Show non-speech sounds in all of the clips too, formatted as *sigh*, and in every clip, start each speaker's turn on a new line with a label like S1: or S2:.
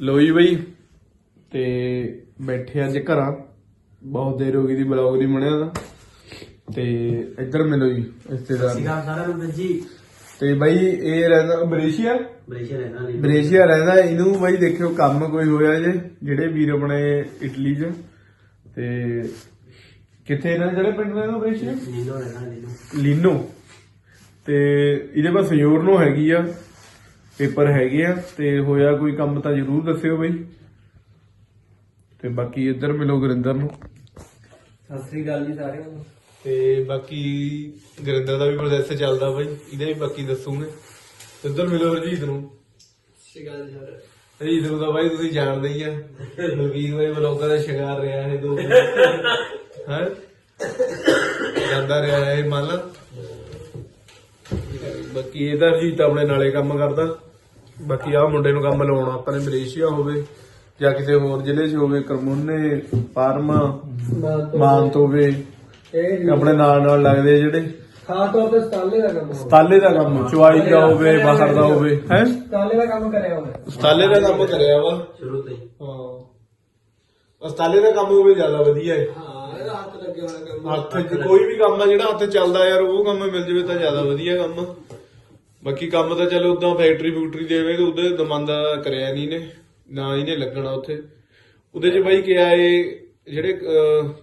S1: ਲੋਈ ਬਈ ਤੇ ਬੈਠੇ ਅੱਜ ਘਰਾਂ। ਬਹੁਤ ਦੇਰ ਹੋ ਗਈ ਦੀ ਬਲੌਗ ਨਹੀਂ ਬਣਿਆ ਦਾ। ਤੇ ਇੱਧਰ ਮਿਲੋ ਜੀ ਰਿਸ਼ਤੇਦਾਰ
S2: ਸਿਗਾ ਸਾਰਾ ਨੂੰ ਜੀ।
S1: ਤੇ ਬਾਈ ਇਹ ਰਹਿੰਦਾ ਬਰੇਸ਼ੀਆ
S2: ਬ੍ਰੇਸ਼ਰ ਨਾ
S1: ਬਰੇਸ਼ੀਆ ਰਹਿੰਦਾ ਇਹਨੂੰ ਬਾਈ ਦੇਖਿਓ ਕੰਮ ਕੋਈ ਹੋਇਆ ਜੇ ਜਿਹੜੇ ਵੀਰ ਆਪਣੇ ਇਟਲੀ 'ਚ। ਤੇ ਕਿੱਥੇ ਇਹਨਾਂ ਦੇ ਜਿਹੜੇ ਪਿੰਡ ਰਹਿੰਦਾ ਬਰੇਸ਼ੀਆ
S2: ਨਾ
S1: ਲੀਨੋ ਤੇ ਇਹਦੇ ਪਾਸ ਯੂਰਨੋ ਹੈਗੀ ਆ। ਪੇਪਰ ਹੈਗੇ ਆ ਤੇ ਹੋਇਆ ਕੋਈ ਕੰਮ ਤਾਂ ਜ਼ਰੂਰ ਦੱਸਿਓ ਬਈ। ਤੇ ਬਾਕੀ ਇੱਧਰ ਮਿਲੋ ਗੁਰਿੰਦਰ ਨੂੰ।
S2: ਸਤਿ ਸ੍ਰੀ ਅਕਾਲ ਜੀ ਸਾਰਿਆਂ ਨੂੰ।
S1: ਤੇ ਬਾਕੀ ਗੁਰਿੰਦਰ ਦਾ ਵੀ ਪ੍ਰੋਸੈਸ ਚੱਲਦਾ ਬਈ ਇਹਦੇ ਵੀ ਬਾਕੀ ਦੱਸੂਗੇ ਇੱਧਰ ਮਿਲੋ ਹਰਜੀਤ ਨੂੰ।
S2: ਸ੍ਰੀ ਅਕਾਲ ਜੀ ਸਾਰਿਆਂ
S1: ਹਰਜੀਤ ਨੂੰ ਤਾਂ ਬਾਈ ਤੁਸੀਂ ਜਾਣਦੇ ਹੀ ਆ। ਨਵੀਰ ਬਾਈ ਬਲੌਗਾਂ ਦਾ ਸ਼ਿਕਾਰ ਰਿਹਾ ਇਹ ਦੋ *laughs* ਹੈ? ਜਾਂਦਾ ਰਿਹਾ ਇਹ ਮੰਨ ਬਾਕੀ ਇਹਦਾ ਹਰਜੀਤ ਆਪਣੇ ਨਾਲੇ ਕੰਮ ਕਰਦਾ। ਬਾਕੀ ਆਹ ਮੁੰਡੇ ਨੂੰ ਕੰਮ ਲਾਉਣਾ ਆਪਾਂ ਨੇ ਮਲੇਸ਼ੀਆ ਹੋਵੇ ਜਾਂ ਕਿਸੇ ਹੋਰ ਜ਼ਿਲ੍ਹੇ 'ਚ ਹੋਵੇ ਕਰਮੋਨੇ ਪਾਰਮਾ ਮਾਨਤ ਹੋਵੇ
S2: ਇਹ
S1: ਆਪਣੇ ਨਾਲ ਨਾਲ ਲੱਗਦੇ ਆ ਜਿਹੜੇ।
S2: ਖਾਸ ਤੌਰ ਤੇ ਸਤਾਲੇ ਦਾ ਕੰਮ ਹੋਵੇ।
S1: ਸਤਾਲੇ ਦਾ ਕੰਮ ਚੁਆਈ ਦਾ ਹੋਵੇ ਬਾਹਰ ਦਾ ਹੋਵੇ। ਹੈ?
S2: ਸਤਾਲੇ ਦਾ ਕੰਮ ਕਰਿਆ ਹੋਵੇ।
S1: ਸਤਾਲੇ ਦਾ ਕੰਮ ਕਰਿਆ ਵਾ।
S2: ਸ਼ੁਰੂ ਤੋਂ ਹੀ।
S1: ਹਾਂ। ਸਤਾਲੇ ਦਾ ਕੰਮ ਹੋਵੇ ਜ਼ਿਆਦਾ ਵਧੀਆ ਹੈ।
S2: ਹਾਂ ਇਹਦਾ ਹੱਥ ਲੱਗਿਆ ਹੋਇਆ ਕੰਮ।
S1: ਹੱਥ 'ਚ ਕੋਈ ਵੀ ਕੰਮ ਆ ਜਿਹੜਾ ਹੱਥ 'ਚ ਚੱਲਦਾ ਯਾਰ ਉਹ ਕੰਮ ਮਿਲ ਜਵੇ ਤਾਂ ਜ਼ਿਆਦਾ ਵਧੀਆ ਕੰਮ। ਬਾਕੀ ਕੰਮ ਤਾਂ ਚਲੋ ਉਦਾਂ ਫੈਕਟਰੀ ਫੂਕਟਰੀ ਦੇਵੇ ਤੇ ਉਹਦੇ ਦਮੰਦਾ ਕਰਿਆ ਨਹੀਂ ਨੇ ਨਾ ਇਹਨੇ ਲੱਗਣਾ ਉੱਥੇ। ਉਹਦੇ 'ਚ ਬਾਈ ਕਿਹਾ ਇਹ ਜਿਹੜੇ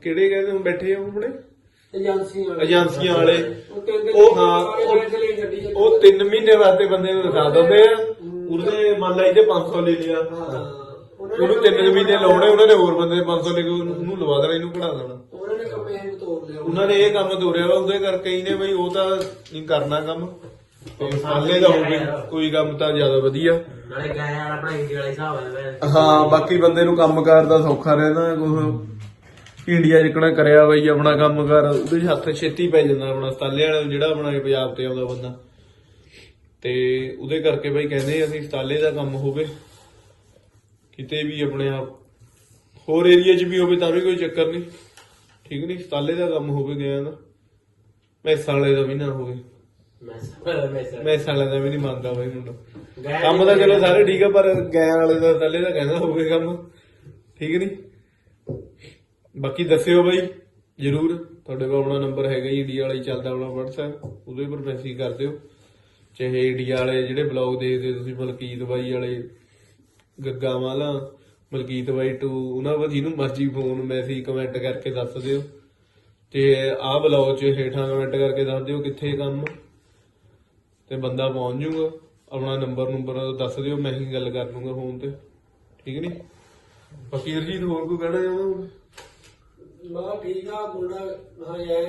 S1: ਕਿਹੜੇ ਕਹਿੰਦੇ ਹੁਣ ਬੈਠੇ ਆ ਆਪਣੇ?
S2: ਏਜੰਸੀ
S1: ਏਜੰਸੀਆਂ ਵਾਲੇ।
S2: ਉਹ
S1: ਹਾਂ ਉਹ-
S2: ਪੈਸੇ ਲਈ ਗੱਡੀ ਚ
S1: ਉਹ 3 ਮਹੀਨੇ ਵਾਸਤੇ ਬੰਦੇ ਨੂੰ ਦਿਖਾ ਦਿੰਦੇ ਆ। ਉਹਦੇ ਮੰਨ ਲਾ ਇਹਦੇ 500 ਲੈ ਲਿਆ। ਉਹਨੂੰ 3 ਮਹੀਨੇ ਲਾਉਣੇ ਉਹਨਾਂ ਨੇ ਹੋਰ ਬੰਦੇ 500 ਲੈ ਕੇ ਉਹਨੂੰ ਲਵਾ ਦੇਣਾ ਇਹਨੂੰ ਕਢਾ ਦੇਣਾ।
S2: ਉਹਨਾਂ ਨੇ ਕੰਪੇਨ ਤੋੜ ਲਿਆ।
S1: ਉਹਨਾਂ ਨੇ ਇਹ ਕੰਮ ਤੋਰਿਆ ਵਾ ਉਹਦੇ ਕਰਕੇ ਹੀ ਨੇ ਬਈ ਉਹ ਤਾਂ ਨਹੀਂ ਕਰਨਾ ਕੰਮ। ਤੇ ਦਾ ਹੋਵੇ ਕੋਈ ਕੰਮ ਤਾਂ ਜ਼ਿਆਦਾ ਵਧੀਆ।
S2: ਨਾਲੇ ਗਏ ਵਾਲਾ ਆਪਣਾ ਇੰਡੀਆ ਵਾਲਾ ਹਿਸਾਬ ਹੈ
S1: ਹਾਂ ਬਾਕੀ ਬੰਦੇ ਨੂੰ ਕੰਮ ਕਾਰ ਦਾ ਸੌਖਾ ਰਹਿੰਦਾ ਕੁਝ ਇੰਡੀਆ ਜਿਕਣਾ ਕਰਿਆ ਬਈ ਆਪਣਾ ਕੰਮ ਕਰ ਉਹਦੇ ਹੱਥ ਛੇਤੀ ਪੈ ਜਾਂਦਾ ਆਪਣਾ ਸਤਾਲੇ ਵਾਲਾ ਜਿਹੜਾ ਆਪਣਾ ਪੰਜਾਬ ਤੇ ਆਉਂਦਾ ਬੰਦਾ। ਤੇ ਉਹਦੇ ਕਰਕੇ ਬਈ ਕਹਿੰਦੇ ਅਸੀਂ ਸਤਾਲੇ ਦਾ ਕੰਮ ਹੋਵੇ ਕਿਤੇ ਵੀ ਆਪਣੇ ਆਪ ਹੋਰ ਏਰੀਆ 'ਚ ਵੀ ਹੋਵੇ ਤਾਂ ਵੀ ਕੋਈ ਚੱਕਰ ਨਹੀਂ। ਠੀਕ ਨਹੀਂ ਸਤਾਲੇ ਦਾ ਕੰਮ ਹੋਵੇ ਗਿਆ ਨਾ ਮੈਸਾਂ ਵਾਲੇ ਦਾ ਵੀ ਨਾ ਹੋਵੇ। ਮੈਸਾਂ ਵਾਲੇ ਦਾ ਵੀ ਨਹੀਂ ਮੰਨਦਾ ਬਈ ਮੁੰਡਾ। ਕੰਮ ਤਾਂ ਚਲੋ ਸਾਰੇ ਠੀਕ ਆ ਪਰ ਗੈਰ ਵਾਲੇ ਦਾ ਥੱਲੇ ਦਾ ਕਹਿੰਦਾ ਹੋਵੇ ਕੰਮ। ਠੀਕ ਨਹੀਂ ਬਾਕੀ ਦੱਸਿਓ ਬਾਈ ਜਰੂਰ। ਤੁਹਾਡੇ ਕੋਲ ਆਪਣਾ ਨੰਬਰ ਹੈਗਾ ਹੀ ਇੰਡੀਆ ਵਾਲਾ ਹੀ ਚੱਲਦਾ ਆਪਣਾ WhatsApp ਉਹਦੇ ਉੱਪਰ ਮੈਸੇਜ ਕਰ ਦਿਓ। ਚਾਹੇ ਇੰਡੀਆ ਵਾਲੇ ਜਿਹੜੇ ਬਲੌਗ ਦੇਖਦੇ ਤੁਸੀਂ ਮਲਕੀਤ ਬਾਈ ਵਾਲੇ ਗੱਗਾ ਵਾਲਾ ਮਲਕੀਤ ਬਾਈ ਟੂ ਉਹਨਾਂ ਵਾ ਜਿਹਨੂੰ ਮਰਜ਼ੀ ਫੋਨ ਮੈਸੇਜ ਕਮੈਂਟ ਕਰਕੇ ਦੱਸ ਦਿਓ। ਤੇ ਆਹ ਬਲੌਗ 'ਚ ਹੇਠਾਂ ਕਮੈਂਟ ਕਰਕੇ ਦੱਸ ਦਿਓ ਕਿੱਥੇ ਕੰਮ। ਤੇ ਬੰਦਾ ਪਹੁੰਚ ਜਾਊਗਾ ਆਪਣਾ ਨੰਬਰ ਨੰਬਰ ਦੱਸ ਦਿਓ ਮੈਂ ਹੀ ਗੱਲ ਕਰ ਲੂੰਗਾ ਫੋਨ ਤੇ। ਠੀਕ ਨਹੀਂ? ਬਾਕੀ ਰਜੀਤ ਹੋਰ ਕੋਈ ਕਹਿਣਾ ਚਾਹੁੰਦਾ
S2: ਮਾ ਠੀਕ ਆ ਮੁੰਡਾ ਹਾਂ ਯਾਰ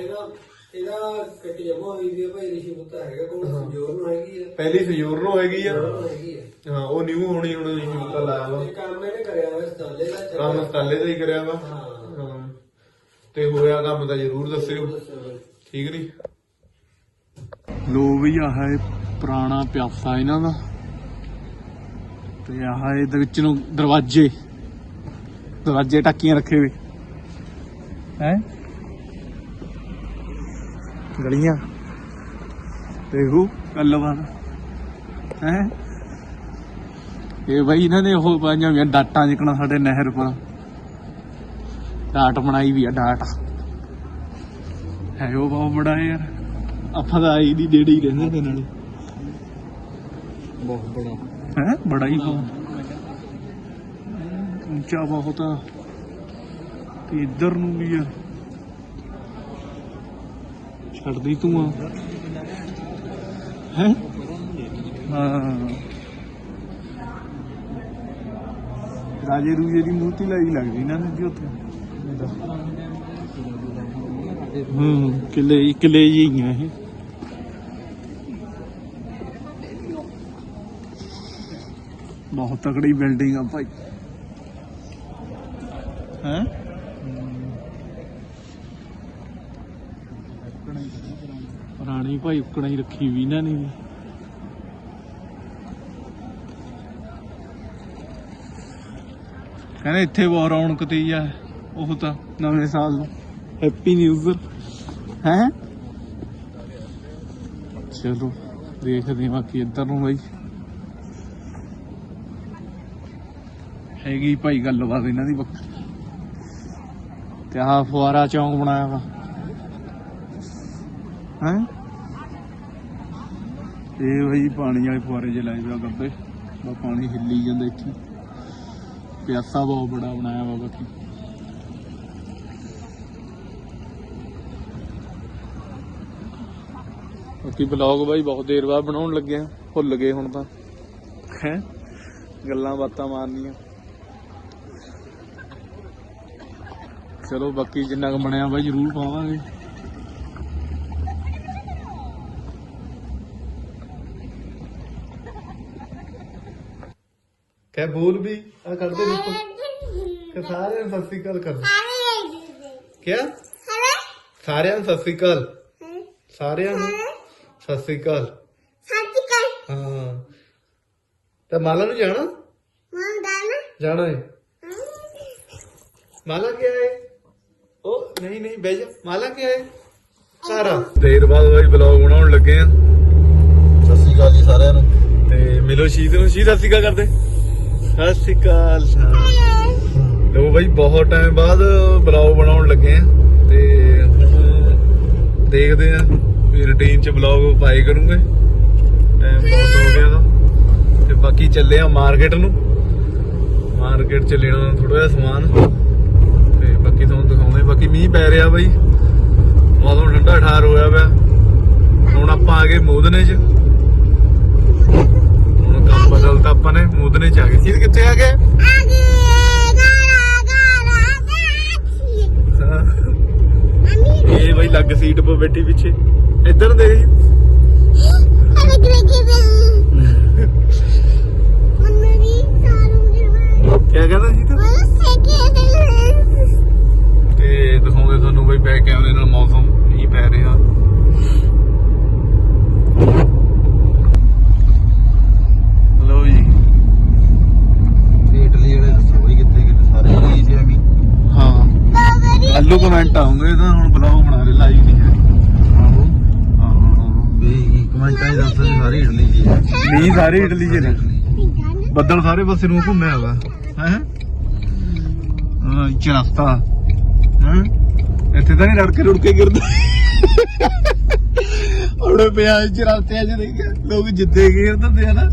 S2: ਇਹਦਾ ਕੱਟੀ ਜਮਾ ਹੋਈ ਵੀ ਭਾਈ ਰਿਸ਼ੀ ਪੁੱਤਾ ਹੈਗਾ ਕੋਲ ਸੰਜੋਰ ਨੂੰ ਹੈਗੀ ਆ।
S1: ਪਹਿਲੀ ਸਯੂਰ ਨੂੰ ਹੈਗੀ ਆ?
S2: ਨੂੰ ਹੈਗੀ ਆ।
S1: ਹਾਂ ਉਹ ਨਿਊ ਹੋਣੀ ਹੁਣ ਰਿਸ਼ੀ ਤਾਂ ਲਾਇਆ ਵਾ।
S2: ਇਹ ਕੰਮ ਇਹਨੇ ਕਰਿਆ ਹੋਇਆ ਸਤਾਲੇ ਦਾ
S1: ਕੰਮ ਸਤਾਲੇ ਦਾ ਹੀ ਕਰਿਆ ਵਾ।
S2: ਹਾਂ।
S1: ਤੇ ਹੋਇਆ ਕੰਮ ਤਾਂ ਜ਼ਰੂਰ ਦੱਸਿਓ।
S2: ਦੱਸੋ
S1: ਠੀਕ ਨਹੀਂ? ਲੋ ਵੀ ਆਹ ਹੈ ਪੁਰਾਣਾ ਪਿਆਸਾ ਇਹਨਾਂ ਦਾ। ਤੇ ਆਹ ਇਹਦੇ ਵਿੱਚ ਨੂੰ ਦਰਵਾਜ਼ੇ ਦਰਵਾਜ਼ੇ ਟਾਕੀਆਂ ਰੱਖੇ ਹੋਏ। ਹੈ? ਗਲੀਆਂ। ਦੇਖੋ ਗੱਲਬਾਤ। ਹੈ? ਇਹ ਬਈ ਇਹਨਾਂ ਨੇ ਉਹ ਪਾਈਆਂ ਹੋਈਆਂ ਡਾਟਾਂ ਜਿਕਣਾ ਸਾਡੇ ਨਹਿਰ ਪਰ ਡਾਟ ਬਣਾਈ ਵੀ ਆ, ਡਾਟ। ਹੈ ਉਹ ਬਹੁਤ ਬੜਾ ਯਾਰ। ਆਪਾਂ ਤਾਂ ਆਈ ਦੀ ਡੇੜੀ ਰਹਿੰਦੇ ਤੇ ਨਾਲੇ। ਬਹੁਤ ਬੜਾ। ਹੈ? ਬੜਾ ਹੀ ਬਹੁਤ। ਉੱਚਾ ਬਹੁਤ ਆ। ਤੇ ਇੱਧਰ ਨੂੰ ਵੀ ਆ। ਛੱਡਦੀ ਤੂੰ ਆ। ਹੈ? ਹਾਂ। ਰਾਜੇ ਰੂਜੇ ਦੀ ਮੂਰਤੀ ਲਾਈ ਲੱਗਦੀ ਨਾ ਜੀ ਉੱਥੇ। ਹੂੰ ਕਿਲੇ ਕਿਲੇ ਹੀ ਆ ਇਹ। ਬਹੁਤ ਤਕੜੀ ਬਿਲਡਿੰਗ ਆ ਭਾਈ। ਹੈ? ਪੁਰਾਣੀ ਭਾਈ ਉਕਣਾ ਹੀ ਰੱਖੀ ਵੀ ਇਹਨਾਂ ਨੇ ਕਹਿੰਦੇ ਇੱਥੇ ਬਹੁਤ ਰੌਣਕ ਤੀ ਆ ਉਹ ਤਾਂ ਨਵੇਂ ਸਾਲ ਨੂੰ। ਹੈਪੀ ਨਿਊ ਇਅਰ ਹੈ? ਚਲੋ ਦੇਖਦੇ ਹਾਂ ਬਾਕੀ ਇੱਧਰ ਨੂੰ ਬਾਈ। ਹੈਗੀ ਭਾਈ ਗੱਲਬਾਤ ਇਹਨਾਂ ਦੀ ਬੱਕ- ਤੇ ਆਹ ਫੁਆਰਾ ਚੌਂਕ ਬਣਾਇਆ ਵਾ। ਹੈ? ਇਹ ਬਈ ਪਾਣੀ ਵਾਲੇ ਫੁਆਰੇ ਜੇ ਲਾਏ ਪਿਆ ਗੱਬੇ। ਬਾ ਪਾਣੀ ਹਿੱਲੀ ਜਾਂਦਾ ਇੱਥੇ। ਪਿਆਸਾ ਬਹੁਤ ਬੜਾ ਬਣਾਇਆ ਵਾ ਬਾਕੀ। ਬਾਕੀ ਬਲੌਗ ਬਾਈ ਬਹੁਤ ਦੇਰ ਬਾਅਦ ਬਣਾਉਣ ਲੱਗੇ ਆ ਭੁੱਲ ਗਏ ਹੁਣ ਤਾਂ। ਹੈ? ਗੱਲਾਂ ਬਾਤਾਂ ਮਾਰਨੀਆਂ। ਚਲੋ ਬਾਕੀ ਜਿੰਨਾ ਕੁ ਬਣਿਆ ਬਾਈ ਜ਼ਰੂਰ ਪਾਵਾਂਗੇ। ਕਹਿ ਬੋਲ ਵੀ ਆ ਕਰਦੇ ਦੇਖੋ। ਕਿ ਸਾਰਿਆਂ ਨੂੰ ਸਤਿ ਸ੍ਰੀ ਅਕਾਲ ਕਰ ਕਿਆ? ਸਾਰਿਆਂ ਨੂੰ ਸਤਿ ਸ੍ਰੀ ਅਕਾਲ। ਸਾਰਿਆਂ ਨੂੰ ਸਤਿ ਸ੍ਰੀ ਅਕਾਲ। ਹਾਂ। ਤਾਂ ਮਾਲਾ ਨੂੰ ਜਾਣਾ? ਜਾਣਾ ਹੈ ਮਾਲਾ ਕੀ ਹੈ ਨਹੀਂ ਨਹੀਂ ਬਹਿ ਜਾ। ਮਾਲਾ ਕੀ ਹੈ ਸਾਰਾ ਦੇਰ ਬਾਅਦ ਬਾਈ ਵਲੌਗ ਬਣਾਉਣ ਲੱਗੇ ਆ।
S3: ਸਤਿ ਸ਼੍ਰੀ ਅਕਾਲ ਜੀ ਸਾਰਿਆਂ ਨੂੰ।
S1: ਤੇ ਮਿਲੋ ਸ਼ੀਦ ਨੂੰ। ਸ਼ੀਦ ਅਸੀਂ ਕਰਦੇ। ਸਤਿ ਸ਼੍ਰੀ ਅਕਾਲ। ਲੋ ਬਾਈ ਬਹੁਤ ਟਾਈਮ ਬਾਅਦ ਵਲੌਗ ਬਣਾਉਣ ਲੱਗੇ ਆ। ਤੇ ਹੁਣ ਦੇਖਦੇ ਆ ਵੀ ਰੁਟੀਨ ਚ ਵਲੌਗ ਪਾਏ ਕਰੂੰਗੇ। ਟਾਈਮ ਬਹੁਤ ਹੋ ਗਿਆ ਦਾ ਤੇ ਬਾਕੀ ਚੱਲੇ ਆ ਮਾਰਕੀਟ ਨੂੰ। ਮਾਰਕੀਟ ਚ ਲੈਣਾ ਥੋੜਾ ਜਿਹਾ ਸਮਾਨ। ਤੇ ਤੁਹਾਨੂੰ ਬਾਕੀ ਮੀਂਹ ਪੈ ਰਿਹਾ ਬਾਈ ਮੌਸਮ ਠੰਡਾ ਠਾਰ ਹੋਇਆ ਪਿਆ ਹੁਣ ਆਪਾਂ ਆ ਗਏ ਮੋਦਨੇ ਚ ਹੁਣ ਕੰਮ ਬਦਲਤਾ ਆਪਾਂ ਨੇ ਮੋਦਨੇ ਚ ਆ ਗਏ ਸੀ ਕਿੱਥੇ ਆ ਗਏ ਇਹ ਬਈ ਲੱਗ ਸੀਟ 'ਤੇ ਬੈਠੀ ਪਿੱਛੇ ਇੱਧਰ ਦੇਖ ਜੀ ਕਿਆ ਕਹਿੰਦਾ ਜੀ ਤੂੰ ਤੇ ਦਿਖਾਉਂਦੇ ਤੁਹਾਨੂੰ ਬਈ ਬੈਕ ਕੈਮਰੇ ਨਾਲ ਮੌਸਮ ਮੀਂਹ ਪੈ ਰਿਹਾ ਲੋ ਜੀ
S3: ਤੇ ਇਟਲੀ ਵਾਲੇ ਦੱਸੋ ਬਈ ਕਿੱਥੇ ਕਿੱਥੇ ਸਾਰੇ ਇਟਲੀ ਚ ਐਵੇਂ
S1: ਹਾਂ ਅੱਲੂ ਕਮੈਂਟ ਆਉਂਗੇ ਤਾਂ ਹੁਣ ਬਲੌਗ ਬਣਾ ਰਹੇ ਲਾਈਵ ਨਹੀਂ ਹੈ
S3: ਆਹੋ
S1: ਹਾਂ
S3: ਵੀ ਕਮੈਂਟਾਂ 'ਚ ਦੱਸੋ ਜੀ ਸਾਰੇ ਇਟਲੀ ਚ ਹੈ
S1: ਨਹੀਂ ਸਾਰੇ ਇਟਲੀ ਚ ਨੇ। ਬੱਦਲ ਸਾਰੇ ਪਾਸੇ ਨੂੰ ਘੁੰਮਿਆ ਹੋਇਆ ਹੈ? ਹਾਂ ਚਰਸਤਾ ਹੈ? ਇੱਥੇ ਤਾਂ ਨਹੀਂ ਰੜਕੇ ਰੁੜਕੇ ਗਿਰਦੇ। ਉਹਨੇ ਪਿਆ ਚਰਸਤੇ ਚ ਦੇਖਿਆ ਲੋਕ ਜਿੱਦੇ ਗਿਰਦੇ ਆ ਨਾ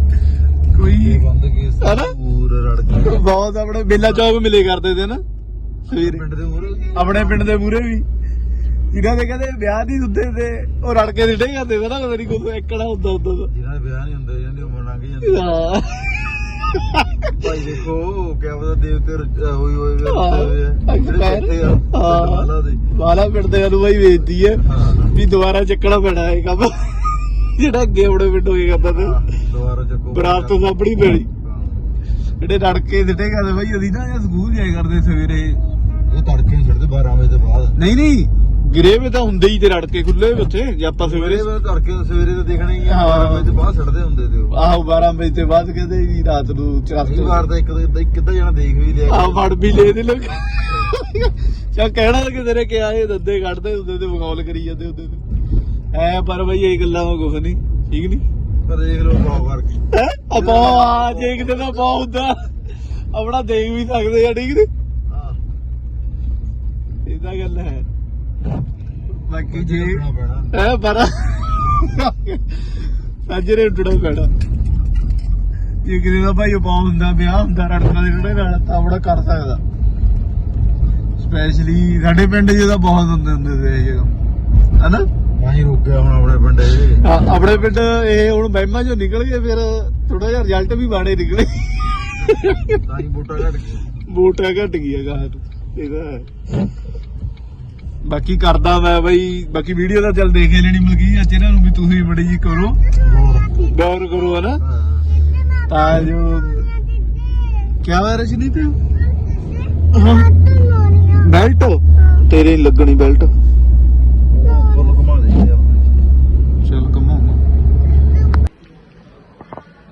S1: ਕੋਈ ਹਨਾ?
S3: ਪੂਰੇ ਰੜ ਕੇ
S1: ਬਹੁਤ ਆਪਣੇ ਬੇਲਾ ਚੌਕ ਮਿਲੇ ਕਰਦੇ ਤੇ ਨਾ ਸਵੇਰੇ।
S3: ਪਿੰਡ ਦੇ ਹੋਰ
S1: ਆਪਣੇ ਪਿੰਡ ਦੇ ਮੂਰੇ ਵੀ। ਇਹਨਾਂ ਦੇ ਕਹਿੰਦੇ ਵਿਆਹ ਨਹੀਂ ਹੁੰਦੇ ਤੇ ਉਹ ਰੜਕੇ ਦੇ ਡੇ ਕਰਦੇ ਨਾ ਕਦੇ ਨਹੀਂ ਕੋਈ ਇੱਕੜਾ ਹੁੰਦਾ ਹੁੰਦਾ ਤਾਂ।
S3: ਦੇ ਵਿਆਹ ਨਹੀਂ ਹੁੰਦੇ ਜਾਂਦੀ ਉਮਰ ਲੰਘ ਜਾਂਦੀ।
S1: ਹਾਂ।
S3: ਭਾਈ ਦੇਖੋ ਕਿਆ ਪਤਾ ਦੇਵਤੇ ਰ- ਹੋਈ ਹੋਈ ਹੋਈ
S1: ਹਾਂ, ਹਾਂ।
S3: ਮਾਲਾ ਦੇ।
S1: ਵਾਲਾ ਪਿੰਡ ਦੇ ਨੂੰ ਬਾਈ ਵੇਚਦੀ ਹੈ
S3: ਹਾਂ।
S1: ਵੀ ਦੁਬਾਰਾ ਚੱਕਣਾ ਪੈਣਾ ਇਹ ਕੰਮ। ਜਿਹੜਾ ਅੱਗੇ ਆਪਣੇ ਪਿੰਡ ਹੋਏ ਕਰਦਾ ਤੇ।
S3: ਦੁਬਾਰਾ ਚੱਕੋ।
S1: ਬਰਾਤ ਤੋਂ ਸਾਹਮਣੀ ਪੈਣੀ।
S3: ਹਾਂ।
S1: ਜਿਹੜੇ ਰੜਕੇ ਸਿੱਟੇ ਕਰਦੇ ਬਾਈ ਅਸੀਂ ਨਾ ਸਕੂਲ ਜਾਇਆ ਕਰਦੇ ਸਵੇਰੇ।
S3: ਇਹ ਤੜਕੇ ਨੂੰ ਛੱਡਦੇ 12 ਵਜੇ ਤੋਂ ਬਾਅਦ।
S1: ਨਹੀਂ ਨਹੀਂ। ਗਿਰੇ ਵੇ ਤਾਂ ਹੁੰਦੇ ਹੀ ਤੇ ਰੜਕੇ ਖੁੱਲੇ ਵੇ ਉੱਥੇ ਜੇ ਆਪਾਂ ਸਵੇਰੇ
S3: ਸਵੇਰੇ ਤੜਕੇ ਸਵੇਰੇ ਤਾਂ ਦੇਖਣਾ ਹੀ ਆ
S1: ਹਾਂ।
S3: 12 ਵਜੇ ਤੋਂ ਬਾਅਦ ਛੱਡਦੇ ਹੁੰਦੇ ਤੇ ਉਹ।
S1: ਆਹੋ 12 ਵਜੇ ਤੋਂ ਬਾਅਦ ਕਹਿੰਦੇ ਵੀ ਰਾਤ ਨੂੰ
S3: ਕਈ ਵਾਰ ਤਾਂ ਇੱਕ ਇੱਕ ਇੱਕ ਅੱਧਾ ਜਣਾ ਦੇਖ ਵੀ ਲਿਆ।
S1: ਆ ਫੜ ਵੀ ਲੈ ਦੇ ਲੋਕ। ਚਾ ਕਹਿਣਾ ਕਿ ਤੇਰੇ ਕਿਹਾ ਇਹ ਦੰਦੇ ਕੱਢਦੇ ਹੁੰਦੇ ਤੇ ਬਗੌਲ ਕਰੀ ਜਾਂਦੇ ਹੁੰਦੇ ਤੇ। ਐ ਪਰ ਬਈ ਇਹ ਗੱਲਾਂ ਦਾ ਕੁਝ ਨਹੀਂ ਠੀਕ ਨਹੀਂ?
S3: ਪਰ ਦੇਖ ਲਓ ਪਾਉ ਕਰਕੇ
S1: ਹੈ? ਆਪਾ ਆ ਜੇ ਕਿਤੇ ਦਾ ਹੁੰਦਾ। ਆਪਣਾ ਦੇਖ ਵੀ ਸਕਦੇ ਆ ਠੀਕ ਨਹੀਂ?
S3: ਹਾਂ।
S1: ਇਦਾਂ ਗੱਲ ਹੈ। ਬਾਕੀ ਜੇ ਹੈ ਪਰ ਸੱਜਰੇ ਉੱਡਣਾ ਪੈਣਾ। ਜੇ ਕਿਤੇ ਦਾ ਭਾਈ ਪਾ ਹੁੰਦਾ ਵਿਆਹ ਹੁੰਦਾ ਰੜਕਾ ਦੇ ਰੜੇ ਨਾਲ ਤਾਂ ਆਪਣਾ ਕਰ ਸਕਦਾ। ਸਪੈਸ਼ਲੀ ਸਾਡੇ ਪਿੰਡ ਤਾਂ ਬਹੁਤ ਹੁੰਦੇ ਹੁੰਦੇ ਸੀ ਇਹ ਹਨਾ?
S3: ਤਾਂ ਹੀ ਰੁਕ ਗਿਆ ਹੁਣ ਆਪਣੇ ਪਿੰਡ ਇਹ।
S1: ਆਪਣੇ ਪਿੰਡ ਇਹ ਹੁਣ ਮਹਿਮਾ ਚੋਂ ਨਿਕਲ ਗਏ ਫਿਰ ਥੋੜਾ ਜਿਹਾ ਰਿਜ਼ਲਟ ਵੀ ਬਾੜੇ ਨਿਕਲੇ।
S3: ਤਾਂ ਹੀ ਬੂਟਾ ਘਟ ਗਿਆ।
S1: ਵੋਟਾਂ ਘਟ ਗਈਆਂ ਗਾਹ ਇਹਦਾ। ਬਾਕੀ ਕਰਦਾ ਮੈਂ ਬਈ, ਬਾਕੀ ਵੀਡੀਓ ਦਾ ਚੱਲ ਦੇਖ ਹੀ ਲੈਣੀ ਮਿਲ ਗਈ ਅੱਜ ਇਹਨਾਂ ਨੂੰ ਵੀ ਤੁਸੀਂ ਬੜੀ ਜੀ ਕਰੋ। ਗੌਰ ਕਰੋ, ਹਨਾ? ਤਾਂ ਜੋ ਕੀ ਹੋਇਆ ਰਜਨੀ ਤੇ ਬੈਲਟ? ਤੇਰੇ ਨੀ ਲੱਗਣੀ ਬੈਲਟ।
S3: ਉੱਪਰ ਨੂੰ ਘੁਮਾ ਦੇ
S1: ਚਲ ਕਮਾਉਂਗਾ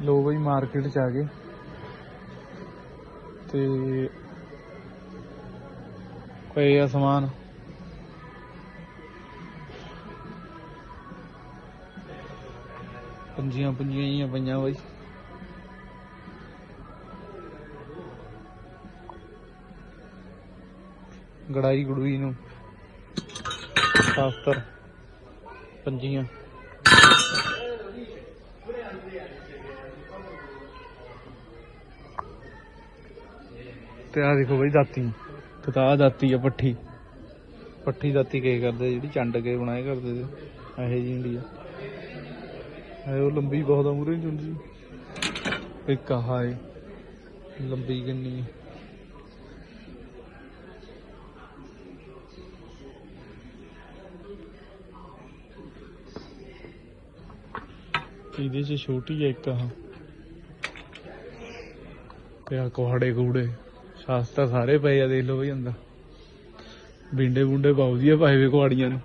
S1: ਲੋ ਬਈ ਮਾਰਕੀਟ ਚ ਆ ਗਏ। ਤੇ ਕੋਈ ਆ ਸਮਾਨ। ਪੰਜੀਆਂ ਪੰਜੀਆਂ ਹੀ ਪਈਆਂ ਬਾਈ। ਗੜਾਈ ਗੜੂਈ ਨੂੰ ਸ਼ਾਸਤਰ ਪੰਜੀਆਂ। ਤੇ ਆ ਦੇਖੋ ਬਈ ਦਾਤੀ। ਤੇ ਆਹ ਦਾਤੀ ਆ ਪੱਠੀ। ਪੱਠੀ ਦਾਤੀ ਕੇ ਕਰਦੇ ਜਿਹੜੀ ਚੰਡ ਕੇ ਬਣਾਏ ਕਰਦੇ ਤੇ ਇਹੋ ਜੀ ਹੁੰਦੀ ਆ। ਇਹ ਉਹ ਲੰਬੀ ਬਹੁਤ ਆ ਮੂਰੇ ਚੁੰਦੀ ਇੱਕ ਆਹ ਏ ਲੰਬੀ ਕਿੰਨੀ ਹੈ। ਇਹਦੇ ਚ ਛੋਟੀ ਹੈ ਇੱਕ ਆਹ। ਤੇ ਆ ਕੋਹੜੇ ਕੂੜੇ। ਸ਼ਾਸਤਰ ਸਾਰੇ ਪਏ ਆ, ਦੇਖ ਲਓ ਬਈ ਅੰਦਰ। ਬਿੰਡੇ ਬੁੰਡੇ ਬਹੁਤ ਵਧੀਆ ਪਾਏ ਵੇ ਕੁਆੜੀਆਂ ਨੂੰ।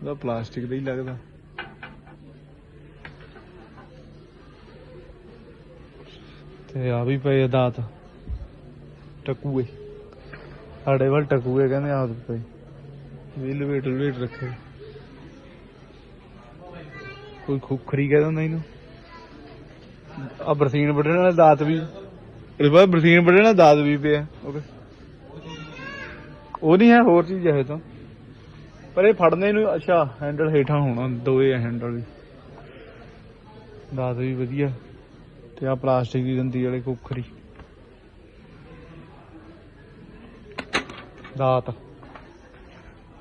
S1: ਉਹਦਾ ਪਲਾਸਟਿਕ ਦਾ ਹੀ ਲੱਗਦਾ। ਤੇ ਆ ਵੀ ਪਏ ਆ ਦਾਤ। ਟਕੂਏ। ਸਾਡੇ ਵੱਲ ਟਕੂਏ ਕਹਿੰਦੇ ਆਦ ਪਏ ਵੀ ਲਵੇਟ ਲਵੇਟ ਰੱਖੇ। ਕੋਈ ਖੁਖਰੀ ਕਹਿ ਦਿੰਦਾ ਇਹਨੂੰ। ਆ ਬਰਸੀਨ ਵੱਢਣ ਵਾਲਾ ਦਾਤ ਵੀ। ਇਹਦੇ ਬਰਸੀਨ ਵੱਢਣ ਵਾਲਾ ਦਾਤ ਵੀ ਪਿਆ ਓਕੇ ਉਹ ਨਹੀਂ ਹੈ ਹੋਰ ਚੀਜ਼ ਹੈ ਤਾਂ। ਪਰ ਇਹ ਫੜਨੇ ਨੂੰ ਅੱਛਾ ਹੈਂਡਲ ਹੇਠਾਂ ਹੋਣਾ, ਦੋਏ ਹੈਂਡਲ ਵੀ। ਦਾਤ ਵੀ ਵਧੀਆ। ਤੇ ਆ ਪਲਾਸਟਿਕ ਦੀ ਦੰਦੀ ਵਾਲੇ ਕੁੱਖਰੀ। ਦਾਤ।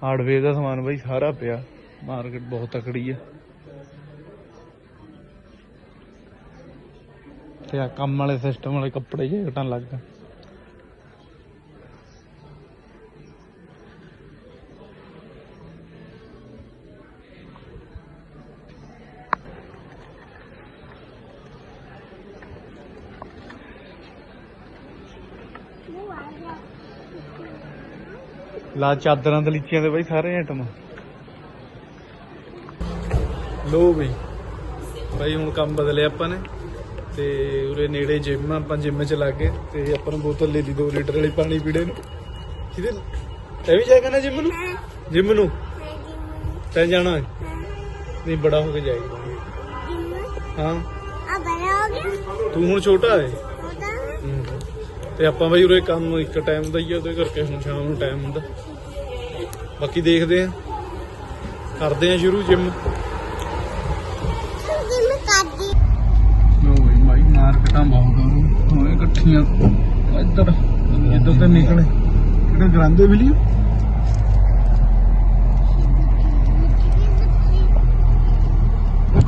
S1: ਹਾਰਡਵੇਅਰ ਦਾ ਸਮਾਨ ਬਈ ਸਾਰਾ ਪਿਆ। ਮਾਰਕੀਟ ਬਹੁਤ ਤਕੜੀ ਆ। ਤੇ ਆ ਕੰਮ ਵਾਲੇ ਸਿਸਟਮ ਵਾਲੇ ਕੱਪੜੇ ਜਿਹੇ ਘਟਣ ਲੱਗ ਗਏ। ਲਾ ਚਾਦਰਾਂ ਤੇ ਲੀਚੀਆਂ ਤੇ ਬਈ ਸਾਰੇ ਆਈਟਮ। ਲੋ ਬਈ। ਬਈ ਹੁਣ ਕੰਮ ਬਦਲਿਆ ਆਪਾਂ ਨੇ। ਤੇ ਉਰੇ ਨੇੜੇ ਜਿਮ ਆਪਾਂ ਜਿਮ ਚ ਲੱਗ। ਗਏ ਤੇ ਆਪਾਂ ਨੂੰ ਬੋਤਲ ਲੈ ਲਈ 2 ਲੀਟਰ ਵਾਲੀ ਪਾਣੀ ਪੀੜੇ ਨੂੰ। ਕਿਹਦੇ ਇਹ ਵੀ ਜਾਏਗਾ ਨਾ ਜਿਮ ਨੂੰ? ਜਿਮ ਨੂੰ? ਤੈਂ ਜਾਣਾ ਹੈ? ਨਹੀਂ ਬੜਾ ਹੋ ਕੇ ਜਾਏਗਾ। ਹਾਂ।
S4: ਆ ਬੜਾ ਹੋ ਗਿਆ।
S1: ਤੂੰ ਹੁਣ ਛੋਟਾ ਹੈ। ਤੇ ਆਪਾਂ ਬਈ ਉਰੇ ਕੰਮ ਇੱਕ ਟਾਈਮ ਦਾ ਹੀ ਆ ਉਹਦੇ ਕਰਕੇ ਹੁਣ ਸ਼ਾਮ ਨੂੰ ਟਾਈਮ ਹੁੰਦਾ। ਬਾਕੀ ਦੇਖਦੇ ਆ। ਕਰਦੇ ਆ ਸ਼ੁਰੂ ਜਿਮ ਮਾਰਕੀਟਾਂ ਬਹੁਤ ਆ ਹੋਏ ਇਕੱਠੀਆਂ ਇੱਧਰ ਇੱਧਰ ਤੇ ਨਿਕਲੇ। ਕਿਹੜੇ ਗਰਾਂਦੇ ਮਿਲੀ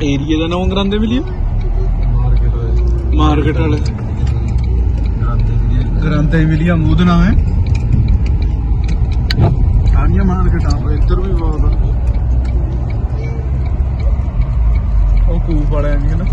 S1: ਏਰੀਆ ਦਾ ਨਾਮ ਗਰਾਂਦੇ ਮਿਲੀ
S3: ਮਾਰਕੀਟ ਹੋਏ
S1: ਮਾਰਕੀਟ ਵਾਲੇ।
S3: ਗਾਂਦੇ ਦੀ
S1: ਗਰਾਂਦੇ ਮਿਲੀਆ ਮੂੰਹ ਦਾ ਨਾਮ ਹੈ। ਸਾਰੀਆਂ ਮਾਰਕੀਟਾਂ ਇੱਧਰ ਵੀ ਬਹੁਤ ਆ। ਉਹ ਕੂਪ ਵਾਲਿਆਂ ਦੀ ਨਾ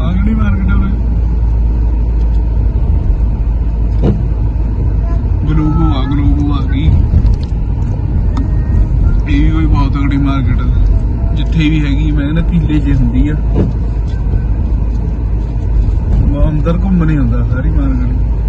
S1: ਆਗਣੀ ਮਾਰਕੀਟ ਵਾਲੇ ਗਲੋਬੋ ਆ ਗਲੋਬੋ ਆ ਗਈ ਇਹ ਵੀ ਕੋਈ ਬਹੁਤ ਤਗੜੀ ਮਾਰਕੀਟ ਆ ਵੀ ਹੈਗੀ, ਮੈਂ ਕਹਿੰਦਾ ਕਿੱਲੇ ਜੇ ਹੁੰਦੀ ਆ। ਉਹ ਅੰਦਰ ਘੁੰਮਣੇ ਹੁੰਦਾ ਸਾਰੀ ਮਾਰਕੀਟ